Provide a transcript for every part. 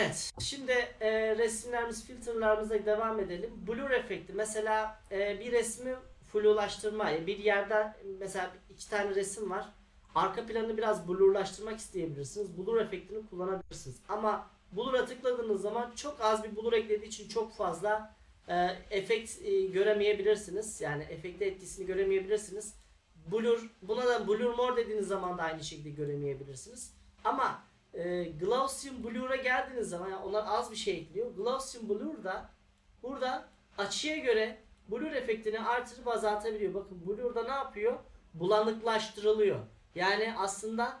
Evet. Şimdi e, resimlerimiz, filtrelarımıza devam edelim. Blur efekti. Mesela e, bir resmi flulaştırma. Bir yerden mesela iki tane resim var. Arka planını biraz blurlaştırmak isteyebilirsiniz. Blur efektini kullanabilirsiniz. Ama blur'a tıkladığınız zaman çok az bir blur eklediği için çok fazla e, efekt e, göremeyebilirsiniz. Yani efekte etkisini göremeyebilirsiniz. Blur, buna da blur more dediğiniz zaman da aynı şekilde göremeyebilirsiniz. Ama e, Gaussian Blur'a geldiğiniz zaman yani onlar az bir şey ekliyor. Gaussian Blur da burada açıya göre blur efektini artırıp azaltabiliyor. Bakın blur'da ne yapıyor? Bulanıklaştırılıyor. Yani aslında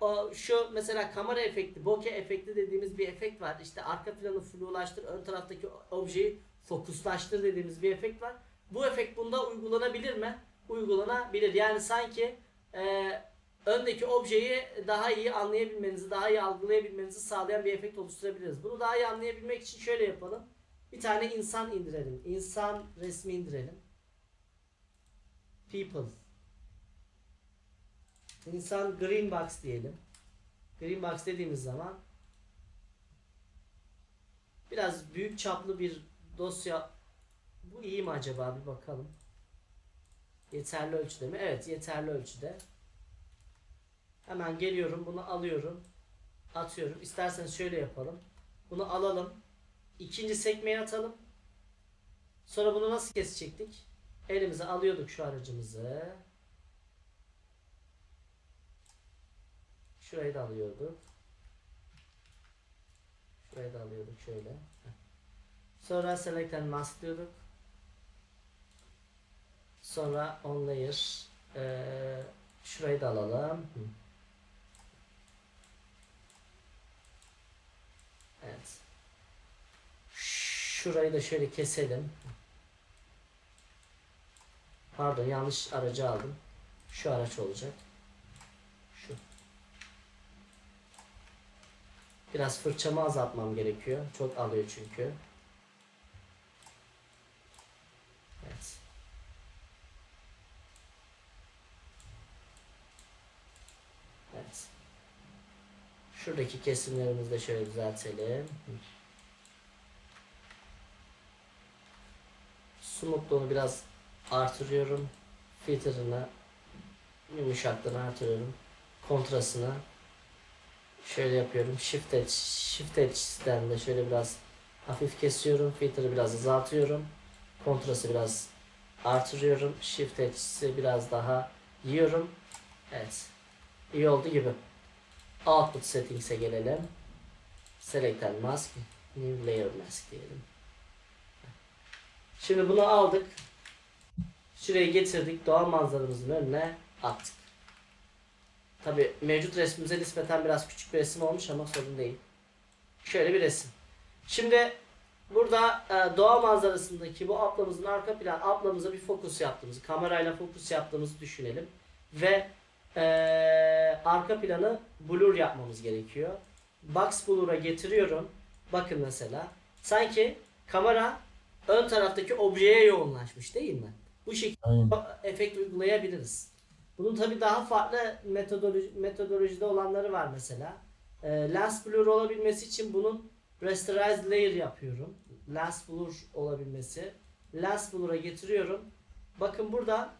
o şu mesela kamera efekti, bokeh efekti dediğimiz bir efekt var. İşte arka planı flulaştır, ön taraftaki objeyi fokuslaştır dediğimiz bir efekt var. Bu efekt bunda uygulanabilir mi? Uygulanabilir. Yani sanki e, öndeki objeyi daha iyi anlayabilmenizi, daha iyi algılayabilmenizi sağlayan bir efekt oluşturabiliriz. Bunu daha iyi anlayabilmek için şöyle yapalım. Bir tane insan indirelim. İnsan resmi indirelim. People. İnsan green box diyelim. Green box dediğimiz zaman biraz büyük çaplı bir dosya bu iyi mi acaba bir bakalım. Yeterli ölçüde mi? Evet yeterli ölçüde. Hemen geliyorum bunu alıyorum. Atıyorum. İsterseniz şöyle yapalım. Bunu alalım. İkinci sekmeye atalım. Sonra bunu nasıl kesecektik? Elimize alıyorduk şu aracımızı. Şurayı da alıyorduk. Şurayı da alıyorduk şöyle. Sonra select and mask diyorduk. Sonra on layer. Ee, şurayı da alalım. Hı. Evet. Şurayı da şöyle keselim. Pardon yanlış aracı aldım. Şu araç olacak. Şu. Biraz fırçamı azaltmam gerekiyor. Çok alıyor çünkü. Evet. Evet. Şuradaki kesimlerimizi de şöyle düzeltelim. Smoothluğunu biraz artırıyorum. Filterını yumuşaklığını artırıyorum. Kontrasını şöyle yapıyorum. Shift Edge, Shift Edge'den de şöyle biraz hafif kesiyorum. Filter'ı biraz azaltıyorum. Kontrası biraz artırıyorum. Shift Edge'i biraz daha yiyorum. Evet. İyi oldu gibi. Output Settings'e gelelim. Select and Mask. New Layer Mask diyelim. Şimdi bunu aldık. Şuraya getirdik. Doğal manzaramızın önüne attık. Tabi mevcut resmimize nispeten biraz küçük bir resim olmuş ama sorun değil. Şöyle bir resim. Şimdi burada e, doğa manzarasındaki bu ablamızın arka plan ablamıza bir fokus yaptığımızı, kamerayla fokus yaptığımızı düşünelim. Ve e, arka planı blur yapmamız gerekiyor. Box blur'a getiriyorum. Bakın mesela. Sanki kamera ön taraftaki objeye yoğunlaşmış değil mi? Bu şekilde Aynen. efekt uygulayabiliriz. Bunun tabi daha farklı metodoloji, metodolojide olanları var mesela. E, lens blur olabilmesi için bunun rasterized layer yapıyorum. Lens blur olabilmesi. Lens blur'a getiriyorum. Bakın burada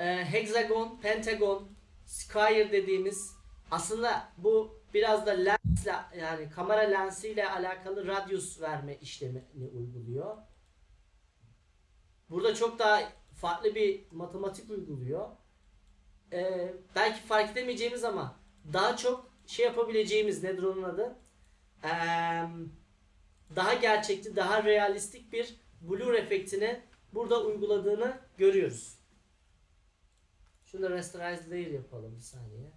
e, hexagon, pentagon, square dediğimiz aslında bu biraz da lensle yani kamera lensiyle alakalı radius verme işlemini uyguluyor. Burada çok daha farklı bir matematik uyguluyor. Ee, belki fark edemeyeceğimiz ama daha çok şey yapabileceğimiz nedir onun adı? Ee, daha gerçekçi, daha realistik bir blur efektini burada uyguladığını görüyoruz. Şunu rasterize layer yapalım bir saniye.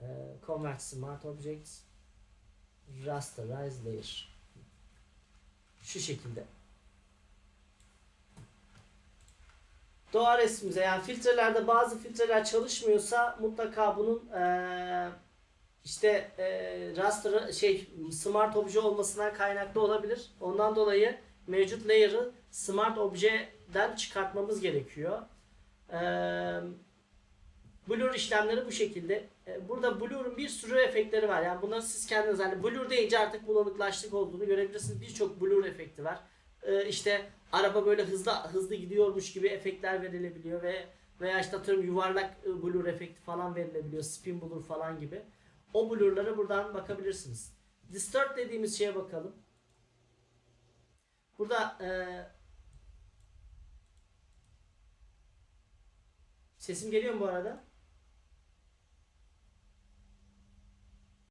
Ee, convert smart objects rasterize layer. Şu şekilde. Doğa resmimize yani filtrelerde bazı filtreler çalışmıyorsa mutlaka bunun eee, işte eee raster şey smart obje olmasından kaynaklı olabilir. Ondan dolayı mevcut layer'ı smart objeden çıkartmamız gerekiyor. Blur işlemleri bu şekilde. Burada Blur'un bir sürü efektleri var. Yani bunları siz kendiniz hani Blur deyince artık bulanıklaştık olduğunu görebilirsiniz. Birçok Blur efekti var. E, işte araba böyle hızlı hızlı gidiyormuş gibi efektler verilebiliyor ve veya işte atıyorum yuvarlak blur efekti falan verilebiliyor. Spin blur falan gibi. O blurlara buradan bakabilirsiniz. Distort dediğimiz şeye bakalım. Burada e, sesim geliyor mu bu arada?